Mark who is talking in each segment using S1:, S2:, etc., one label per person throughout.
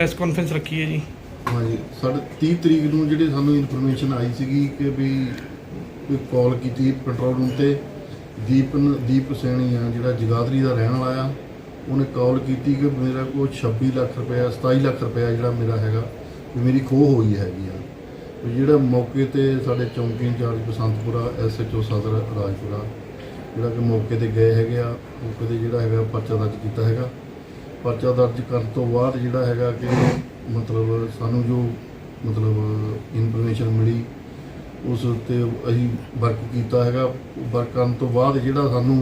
S1: Press conference ਰੱਖੀ ਹੈ ਜੀ।
S2: ਹਾਂਜੀ, ਸਾਡੇ 30 ਤਰੀਕ ਨੂੰ ਜਿਹੜੀ ਸਾਨੂੰ ਇਨਫੋਰਮੇਸ਼ਨ ਆਈ ਸੀਗੀ ਕਿ ਵੀ ਕੋਈ ਕਾਲ ਕੀਤੀ ਕੰਟਰੋਲ ਰੂਮ ਤੇ ਦੀਪਨ ਦੀਪ ਸੈਣੀ ਆ, ਜਿਹੜਾ ਜਗਾਦਰੀ ਦਾ ਰਹਿਣ ਵਾਲਾ ਆ, ਉਹਨੇ ਕਾਲ ਕੀਤੀ ਕਿ ਮੇਰਾ ਕੋਲ 26 ਲੱਖ ਰੁਪਇਆ 27 ਲੱਖ ਰੁਪਇਆ ਜਿਹੜਾ ਮੇਰਾ ਹੈਗਾ, ਵੀ ਮੇਰੀ ਖੋਹ ਹੋਈ ਹੈਗੀ ਆ। ਵੀ ਜਿਹੜਾ ਮੌਕੇ ਤੇ ਸਾਡੇ ਚੌਂਕੀ ਇੰਚਾਰਜ ਬਸੰਤਪੁਰਾ ਐਸਐਚਓ ਸਦਰ ਰਾਜਪੁਰਾ, ਜਿਹੜਾ ਕਿ ਮੌਕੇ ਤੇ ਗਏ ਹੈਗੇ ਆ, ਮੌਕੇ ਤੇ ਜਿਹੜਾ ਹੈਗਾ ਪਰਚਾ ਦਰਜ ਕੀਤਾ ਹੈਗਾ। ਪਰਚਾ ਦਰਜ ਕਰਨ ਤੋਂ ਬਾਅਦ ਜਿਹੜਾ ਹੈਗਾ ਕਿ ਮਤਲਬ ਸਾਨੂੰ ਜੋ ਮਤਲਬ ਇਨਫੋਰਮੇਸ਼ਨ ਮਿਲੀ, ਉਸ 'ਤੇ ਅਸੀਂ ਵਰਕ ਕੀਤਾ ਹੈਗਾ। ਵਰਕ ਕਰਨ ਤੋਂ ਬਾਅਦ ਜਿਹੜਾ ਸਾਨੂੰ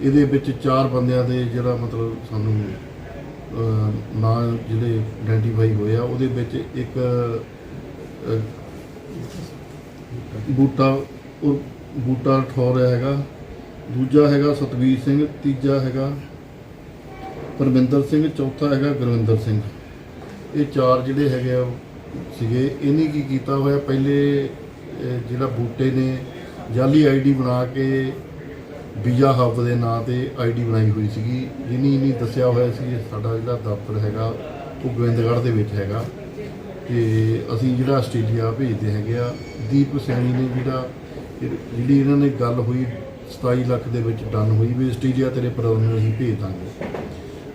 S2: ਇਹਦੇ ਵਿੱਚ ਚਾਰ ਬੰਦਿਆਂ ਦੇ ਜਿਹੜਾ ਮਤਲਬ ਸਾਨੂੰ ਨਾਂ ਜਿਹੜੇ ਆਇਡੈਂਟੀਫਾਈ ਹੋਏ ਆ, ਉਹਦੇ ਵਿੱਚ ਇੱਕ ਬੂਟਾ, ਉਹ ਬੂਟਾ ਠੌਰ ਹੈਗਾ। ਦੂਜਾ ਹੈਗਾ ਸਤਵੀਰ ਸਿੰਘ, ਤੀਜਾ ਹੈਗਾ ਪਰਮਿੰਦਰ ਸਿੰਘ, ਚੌਥਾ ਹੈਗਾ ਗੁਰਵਿੰਦਰ ਸਿੰਘ। ਇਹ ਚਾਰ ਜਿਹੜੇ ਹੈਗੇ ਆ, ਸੀਗੇ, ਇਹਨੇ ਕੀ ਕੀਤਾ ਹੋਇਆ? ਪਹਿਲੇ ਜਿਹੜਾ ਬੂਟੇ ਨੇ, ਜਾਲੀ ਆਈਡੀ ਬਣਾ ਕੇ ਵੀਜ਼ਾ ਹੱਬ ਦੇ ਨਾਂ ਤੇ ਆਈਡੀ ਬਣਾਈ ਹੋਈ ਸੀਗੀ। ਜਿਹਨੀ ਇਹਨੇ ਦੱਸਿਆ ਹੋਇਆ ਸੀ ਸਾਡਾ ਜਿਹੜਾ ਦਫ਼ਤਰ ਹੈਗਾ, ਉਹ ਗੋਬਿੰਦਗੜ੍ਹ ਦੇ ਵਿੱਚ ਹੈਗਾ। ਤੇ ਅਸੀਂ ਜਿਹੜਾ ਆਸਟ੍ਰੇਲੀਆ ਭੇਜਦੇ ਹੈਗੇ ਆ। ਦੀਪ ਸੈਣੀ ਨੇ ਜਿਹੜਾ, ਜਿਹੜੀ ਇਹਨਾਂ ਨੇ ਗੱਲ ਹੋਈ 27 ਲੱਖ ਦੇ ਵਿੱਚ ਡਨ ਹੋਈ ਵੀ ਆਸਟ੍ਰੇਲੀਆ ਤੇਰੇ ਪਰਿਵਾਰ ਨੂੰ ਅਸੀਂ ਭੇਜ ਦਾਂਗੇ।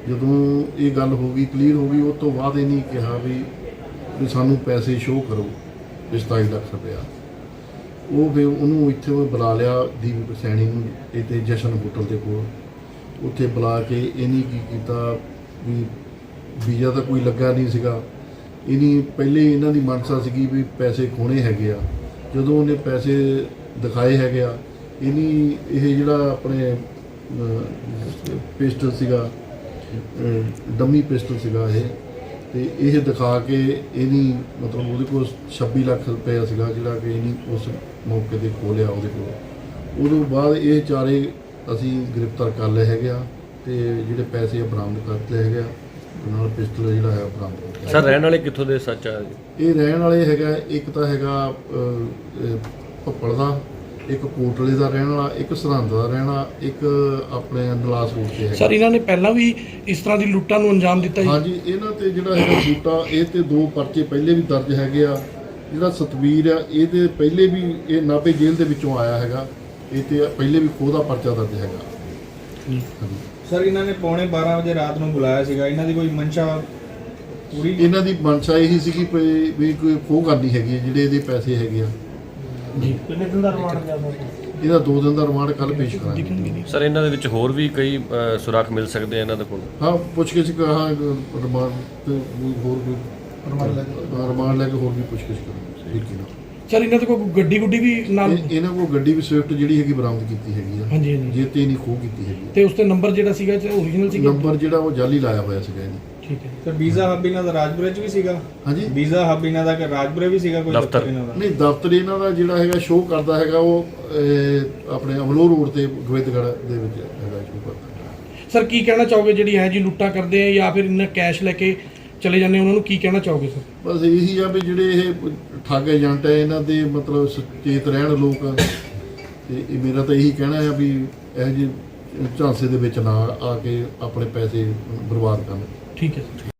S2: ਜਦੋਂ ਇਹ ਗੱਲ ਹੋ ਗਈ ਕਲੀਅਰ ਹੋ ਗਈ ਉਸ ਤੋਂ ਬਾਅਦ ਇਹਨੇ ਕਿਹਾ ਵੀ ਵੀ ਸਾਨੂੰ ਪੈਸੇ ਸ਼ੋਅ ਕਰੋ ਵੀ 27 ਲੱਖ ਰੁਪਇਆ ਉਹ ਫਿਰ ਉਹਨੂੰ ਇੱਥੇ ਉਹ ਬੁਲਾ ਲਿਆ ਦੀਪ ਸੈਣੀ ਨੂੰ ਇੱਥੇ ਜਸ਼ਨ ਹੋਟਲ ਦੇ ਕੋਲ। ਉੱਥੇ ਬੁਲਾ ਕੇ ਇਹਨੇ ਕੀ ਕੀਤਾ ਵੀ ਵੀਜ਼ਾ ਤਾਂ ਕੋਈ ਲੱਗਾ ਨਹੀਂ ਸੀਗਾ। ਇਹਨੀ ਪਹਿਲੇ ਇਹਨਾਂ ਦੀ ਮਨਸਾ ਸੀਗੀ ਵੀ ਪੈਸੇ ਖੋਣੇ ਹੈਗੇ ਆ। ਜਦੋਂ ਉਹਨੇ ਪੈਸੇ ਦਿਖਾਏ ਹੈਗੇ ਆ, ਇਹਨੀ ਇਹ ਜਿਹੜਾ ਆਪਣੇ ਪਿਸਟਲ ਸੀਗਾ ਡੰਮੀ ਪਿਸਟਲ ਸੀਗਾ ਇਹ। ਤੇ ਇਹ ਦਿਖਾ ਕੇ ਇਹਨੀ ਮਤਲਬ ਉਹਦੇ ਕੋਲ 26 ਲੱਖ ਰੁਪਏ ਸੀਗਾ ਜਿਹੜਾ ਕਿ ਇਹਨੀ ਉਸ ਮੌਕੇ ਤੇ ਖੋਲਿਆ ਉਹਦੇ ਕੋਲ। ਉਦੋਂ ਬਾਅਦ ਇਹ ਚਾਰੇ ਅਸੀਂ ਗ੍ਰਿਫਤਾਰ ਕਰ ਲਏ ਹੈਗੇ ਆ ਤੇ ਜਿਹੜੇ ਪੈਸੇ ਬਰਾਮਦ ਕਰ ਲਏ ਹੈਗੇ ਆ ਨਾਲ ਪਿਸਟਲ ਜਿਹੜਾ ਹੈ ਬਰਾਮਦ।
S3: ਸਰ ਰਹਿਣ ਵਾਲੇ ਕਿੱਥੋਂ ਦੇ ਸੱਚ ਆ?
S2: ਇਹ ਰਹਿਣ ਵਾਲੇ ਹੈਗਾ ਇੱਕ ਤਾਂ ਹੈਗਾ ਭੱਪੜ ਦਾ ਇੱਕ ਕੋਟਲੇ ਦਾ ਰਹਿਣ ਵਾਲਾ ਇੱਕ ਸਰਹੰਦ ਦਾ ਰਹਿਣ ਵਾਲਾ ਇੱਕ ਆਪਣੇ ਰੋਡ ਤੇ ਹੈਗਾ
S1: ਸਰ ਇਹਨਾਂ ਨੇ ਪਹਿਲਾਂ ਵੀ ਇਸ ਤਰ੍ਹਾਂ ਦੀ ਲੁੱਟਾਂ ਨੂੰ ਅੰਜਾਮ ਦਿੱਤਾ ਜੀ?
S2: ਹਾਂਜੀ ਇਹਨਾਂ ਤੇ ਜਿਹੜਾ ਹੈਗਾ ਬੂਟਾ ਇਹ ਤੇ ਦੋ ਪਰਚੇ ਪਹਿਲੇ ਵੀ ਦਰਜ ਹੈਗੇ ਆ। ਜਿਹੜਾ ਸਤਵੀਰ ਆ ਇਹ ਤੇ ਪਹਿਲੇ ਵੀ ਇਹ ਨਾਭੇ ਜੇਲ੍ਹ ਦੇ ਵਿੱਚੋਂ ਆਇਆ ਹੈਗਾ। ਇਹ ਤੇ ਪਹਿਲੇ ਵੀ ਖੋਹ ਦਾ ਪਰਚਾ ਦਰਜ ਹੈਗਾ। ਹਾਂਜੀ।
S4: ਸਰ ਇਹਨਾਂ ਨੇ ਪੌਣੇ 12 ਵਜੇ ਰਾਤ ਨੂੰ ਬੁਲਾਇਆ ਸੀਗਾ। ਇਹਨਾਂ ਦੀ ਕੋਈ ਮਨਸ਼ਾ ਪੂਰੀ
S2: ਇਹਨਾਂ ਦੀ ਮਨਸ਼ਾ ਇਹੀ ਸੀ ਕਿ ਵੀ- ਵੀ ਕੋਈ ਖੋਹ ਕਰਨੀ ਹੈਗੀ ਹੈ ਜਿਹੜੇ ਇਹਦੇ ਪੈਸੇ ਹੈਗੇ ਆ।
S1: ਜੀ।
S2: ਇਹਦਾ ਦੋ ਦਿਨ ਦਾ ਰਿਮਾਂਡ ਕੱਲ ਪੇਸ਼ ਕਰਾਂਗੇ।
S3: ਸਰ ਇਹਨਾਂ ਦੇ ਵਿੱਚ ਹੋਰ ਵੀ ਕਈ ਅ, ਸੁਰਾਖ ਮਿਲ ਸਕਦੇ ਆ ਇਹਨਾਂ ਦੇ ਕੋਲ?
S2: ਹਾਂ ਪੁੱਛ ਕੇ ਸੀ ਕਹਾ ਰਿਮਾਂਡ ਤੇ ਕੋਈ ਹੋਰ ਕੋਈ ਰਿਮਾਂਡ ਲੈ ਕੇ। ਰਿਮਾਂਡ ਲੈ ਕੇ ਹੋਰ ਵੀ ਪੁੱਛ ਕੇ ਕਰਾਂਗੇ। ਠੀਕ ਹੈ। ਨਾ?
S1: ਸਰ ਇਹਨਾਂ ਦੇ ਕੋਈ ਗੱਡੀ ਗੁੱਡੀ ਵੀ ਨਾਲ
S2: ਇਹ- ਇਹਨਾਂ ਕੋਲ ਗੱਡੀ ਵੀ ਸਵਿਫਟ ਜਿਹੜੀ ਹੈਗੀ ਬਰਾਮਦ ਕੀਤੀ ਹੈਗੀ ਆ।
S1: ਹਾਂਜੀ ਹਾਂਜੀ।
S2: ਜੇ ਤੇ ਨਹੀਂ ਖੋਹ ਕੀਤੀ ਹੈਗੀ।
S1: ਤੇ ਉਸ ਤੇ ਨੰਬਰ ਜਿਹੜਾ ਸੀਗਾ ਓਰੀਜਨਲ ਸੀਗਾ?
S2: ਨੰਬਰ ਜਿਹੜਾ ਉਹ ਜਾਲੀ ਲਾਇਆ ਹੋਇਆ ਸੀਗਾ ਇਹਨੇ।
S1: ਠੀਕ ਹੈ।
S4: ਸਰ ਵੀਜ਼ਾ ਹੱਬ ਇਹਨਾਂ ਦਾ ਰਾਜਪੁਰੇ ਚ ਵੀ ਸੀਗਾ?
S2: ਹਾਂਜੀ।
S4: ਵੀਜ਼ਾ ਹੱਬ ਇਹਨਾਂ ਦਾ ਕਿ ਰਾਜਪੁਰੇ ਵੀ ਸੀਗਾ ਕੋਈ
S3: ਦਫ਼ਤਰ।
S4: ਇਹਨਾਂ ਦਾ?
S2: ਨਹੀਂ ਦਫ਼ਤਰ ਇਹਨਾਂ ਦਾ ਜਿਹੜਾ ਹੈਗਾ ਸ਼ੋਅ ਕਰਦਾ ਹੈਗਾ ਉਹ ਆਪਣੇ ਅਮਲੋਹ ਰੋਡ ਤੇ ਗੋਬਿੰਦਗੜ੍ਹ ਦੇ ਵਿੱਚ ਹੈਗਾ ਸ਼ੋਅ ਕਰਦਾ।
S1: ਸਰ ਕੀ ਕਹਿਣਾ ਚਾਹੋਗੇ ਜਿਹੜੀ ਹੈ ਜੀ ਲੁੱਟਾਂ ਕਰਦੇ ਆ ਜਾਂ ਫਿਰ ਇਹਨਾਂ ਕੈਸ਼ ਲੈ ਕੇ ਚਲੇ ਜਾਂਦੇ ਆ, ਉਹਨਾਂ ਨੂੰ ਕੀ ਕਹਿਣਾ ਚਾਹੋਗੇ ਸਰ?
S2: ਬਸ ਇਹੀ ਆ ਵੀ ਜਿਹੜੇ ਇਹ ਠੱਗ ਏਜੰਟ ਹੈ ਇਹਨਾਂ ਦੇ ਮਤਲਬ ਸੁਚੇਤ ਰਹਿਣ ਲੋਕ ਤੇ ਇਹ ਮੇਰਾ ਤਾਂ ਇਹੀ ਕਹਿਣਾ ਹੈ ਵੀ ਇਹ ਜਿਹੇ ਝਾਂਸੇ ਦੇ ਵਿੱਚ ਨਾ ਆ ਕੇ ਆਪਣੇ ਪੈਸੇ ਬਰਬਾਦ ਕਰਨ।
S1: ਠੀਕ ਹੈ ਸਰ।